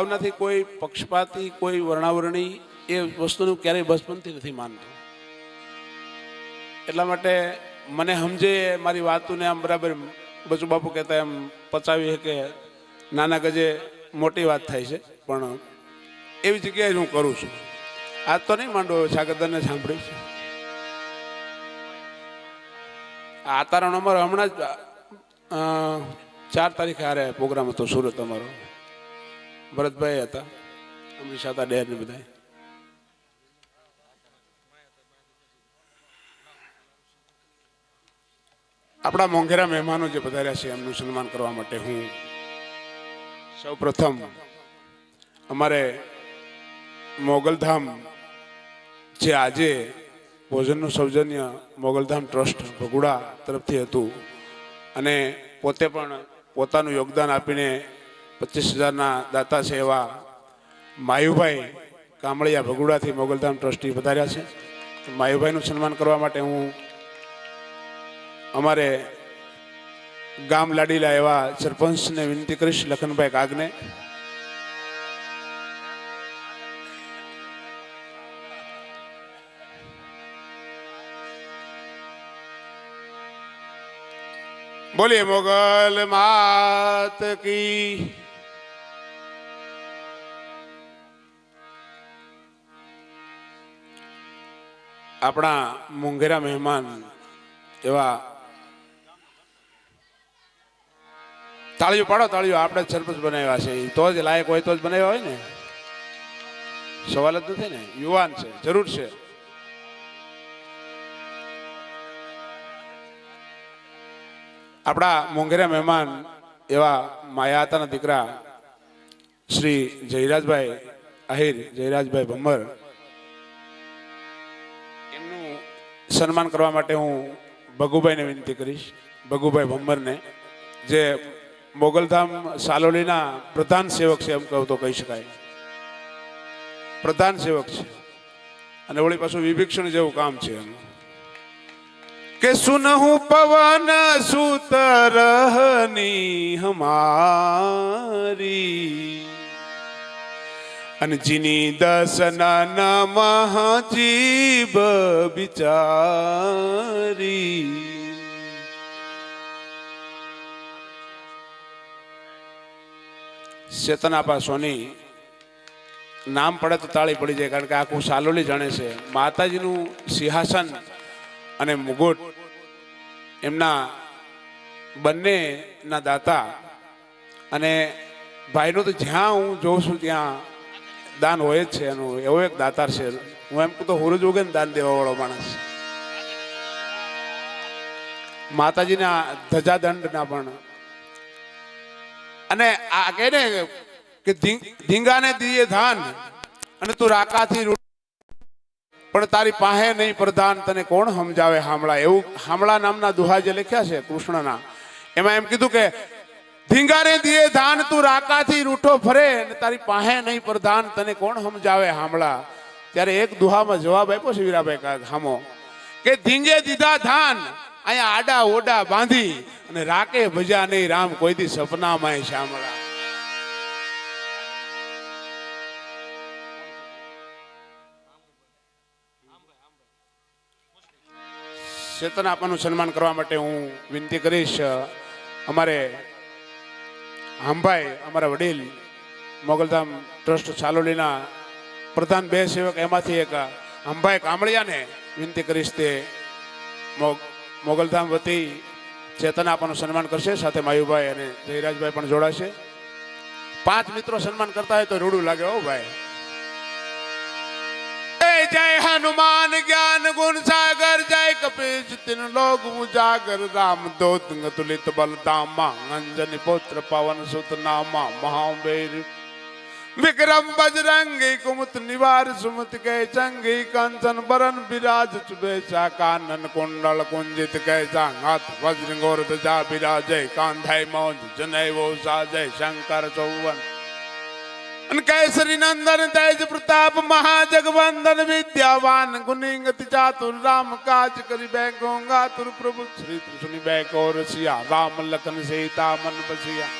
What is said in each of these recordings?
ભાવનાથી કોઈ પક્ષપાતી, કોઈ વર્ણાવરણી એ વસ્તુનું ક્યારેય બચપનથી નથી માનતો. એટલા માટે મને સમજે મારી વાતોને આમ બરાબર બચુ બાપુ કહેતા એમ પચાવી કે નાના ગજે મોટી વાત થાય છે, પણ એવી જગ્યાએ હું કરું છું. આજ તો નહીં માંડો સાગરદારને સાંભળ્યું છે. આ તારણ અમારો હમણાં જ ચાર તારીખે હારે પ્રોગ્રામ હતો, સુરત અમારો. ભરતભાઈ હતા, અમરીશ હતા, ડેર ને બધા આપણા મોંઘેરા મહેમાનો જે પધાર્યા છે, એમનું સન્માન કરવા માટે હું સૌ પ્રથમ અમારે મોગલધામ જે આજે ભોજનનું સૌજન્ય મોગલધામ ટ્રસ્ટ ભગુડા તરફથી હતું, અને પોતે પણ પોતાનું યોગદાન આપીને પચીસ હજારના દાતા છે એવા માયુભાઈ કામળિયા ભગુડાથી મોગલધામ ટ્રસ્ટી વધાર્યા છે. માયુભાઈનું સન્માન કરવા માટે હું અમારે ગામ લાડીલા એવા સરપંચને વિનંતી કરીશ, લખનભાઈ કાગને. બોલીએ, મોગલ માત કી આપણા મોંઘેરા મહેમાન એવા તાળીઓ પાડો તાળીઓ, આપણે સરપંચ બનાવ્યા છે. તો જ લાયક હોય તો જ બનાવ્યા હોય ને. સવાલ જ નથી ને. યુવાન છે, જરૂર છે. આપણા મોંઘેરા મહેમાન એવા માયાતાના દીકરા, શ્રી જયરાજભાઈ આહિર જયરાજભાઈ ભમ્મર. સન્માન કરવા માટે હું ભગુભાઈને વિનંતી કરીશ. ભગુભાઈ ભમ્મરને, જે મોગલધામ સાલોલીના પ્રધાન સેવક છે એમ કહું તો કહી શકાય. પ્રધાન સેવક છે. અને વળી પાછું વિભીક્ષણ જેવું કામ છે એનું. કે સુનહુ પવન સુત રહની હમારી. અને જીની દસના જીવ બિચારી. ચેતનાપા સોની નામ પડે તો તાળી પડી જાય, કારણ કે આખું સાલોલી જાણે છે. માતાજીનું સિંહાસન અને મુગુટ એમના બંનેના દાતા અને ભાઈનું તો જ્યાં હું જોઉં છું ત્યાં દાન હોય જ છે, એનું એવો એક દાતાર છે. હું એમ તો હુરજ ઉગે ને દાન દેવા વાળો માણસ. માતાજીના ધજાદંડના પણ. અને આ કહે ને કે ધીંગ- ધીંગાને દીએ ધાન, અને તું રાકાથી પણ તારી પાસે નહીં પ્રધાન, તને કોણ સમજાવે? હામળા એવું હામળા નામના દુહા જે લખ્યા છે કૃષ્ણના. એમાં એમ કીધું કે ધીંગારે દિયે ધાન તું રાકાથી રૂઠો ફરે તારી પાસે નહીં પ્રધાન, તને કોણ સમજાવે હામળા? ત્યારે એક દુહામાં જવાબ આપ્યો છે વીરાભાઈ કાક હામો, કે ધીંગે દીધા ધાન, અહીંયા આડા ઓડા બાંધી અને રાકે ભજા નહીં રામ, કોઈ દી સપનામાં શામળા ચેતન આપવાનું સન્માન કરવા માટે હું વિનંતી કરીશ, અમારે હામભાઈ અમારા વડીલ મોગલધામ ટ્રસ્ટ સાલોલીના પ્રધાન બે સેવક એમાંથી એક હામભાઈ કામળિયાને વિનંતી કરીશ તે મોગલધામ વતી ચેતન આપવાનું સન્માન કરશે, સાથે માયુભાઈ અને જયરાજભાઈ પણ જોડાશે. પાંચ મિત્રો સન્માન કરતા હોય તો રૂડું લાગે હો ભાઈ. જય હનુમાન જ્ઞાન ગુણ સાગર જય કપીશ તિન લોક ઉજાગર રામ દોત તુલિત બલધામા અંજની પુત્ર પવન સુત નામા મહાબેર વિક્રમ બજરંગી કુમત નિવાર સુમત કે ચંગી કંચન બરન બિરાજ ચુબેચા કાનન કુંડળ કુંજિત કેસા હાથ વજ્ર ગોર ધજા બિરાજય કાંધાય મોજ જનૈવો સાજય શંકર ચૌવન અને શ્રીના અંદર તેજ પ્રતાપ મહાજગવંદન વિદ્યાવાન ગુનિંગત ચાતુર રામ કાજ કરી બેગોંગા તુર પ્રભુ. શ્રી કૃષ્ણ બેગો રસિયા રામ લખન સીતા મન બસિયા.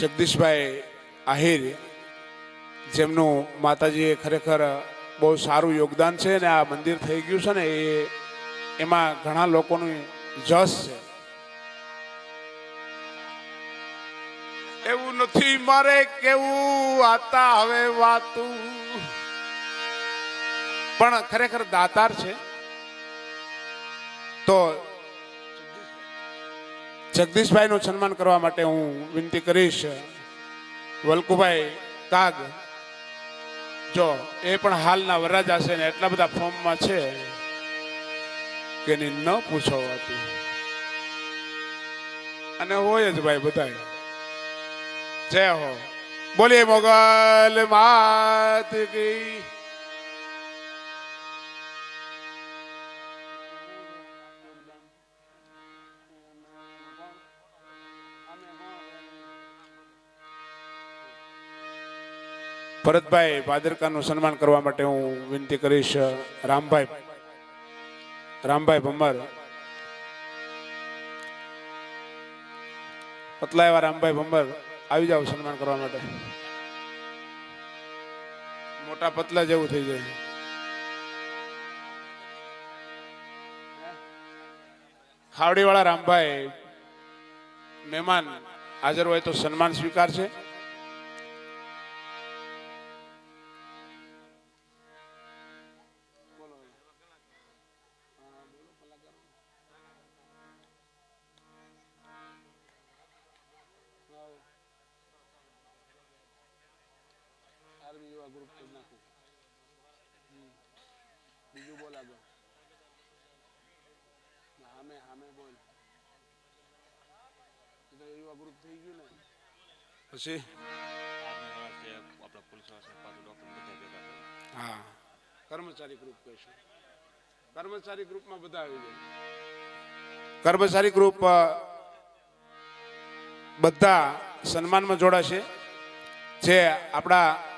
જગદીશભાઈ આહિર, જેમનું માતાજીએ ખરેખર બહુ સારું યોગદાન છે ને આ મંદિર થઈ ગયું છે ને, એ એમાં ઘણા લોકોનું જસ છે. એવું નથી મારે કેવું આતા હવે વાતું. પણ ખરેખર દાતાર છે. તો જગદીશભાઈ નું સન્માન કરવા માટે હું વિનંતી કરીશ. વલ્કુભાઈ કાગ જો એ પણ હાલના વરરાજા છે ને એટલા બધા ફોર્મમાં છે. કે એની ન પૂછો અને હોય જ ભાઈ બધા જય હો. બોલીએ, મોગલ માત ગઈ ભરતભાઈ, ભાદરકાનું સન્માન કરવા માટે હું વિનંતી કરીશ, રામભાઈ. રામભાઈ ભમર. પતલા એવા રામભાઈ ભમર. આવી જાવ સન્માન કરવા માટે. મોટા પતલા જેવું થઈ જાય. ખાવડી વાળા રામભાઈ મહેમાન હાજર હોય તો સન્માન સ્વીકાર નાખું બીજું બોલ આગળ. હામે હામે બોલ. એ તો યુવા ગ્રુપ થઈ ગયું ને. પછી? આપણા પોલીસ ડોક્ટર હા. કર્મચારી ગ્રુપ કહીશું. કર્મચારી ગ્રુપમાં બધા આવી જાય. કર્મચારી ગ્રુપ બધા સન્માનમાં જોડાશે. જે આપણા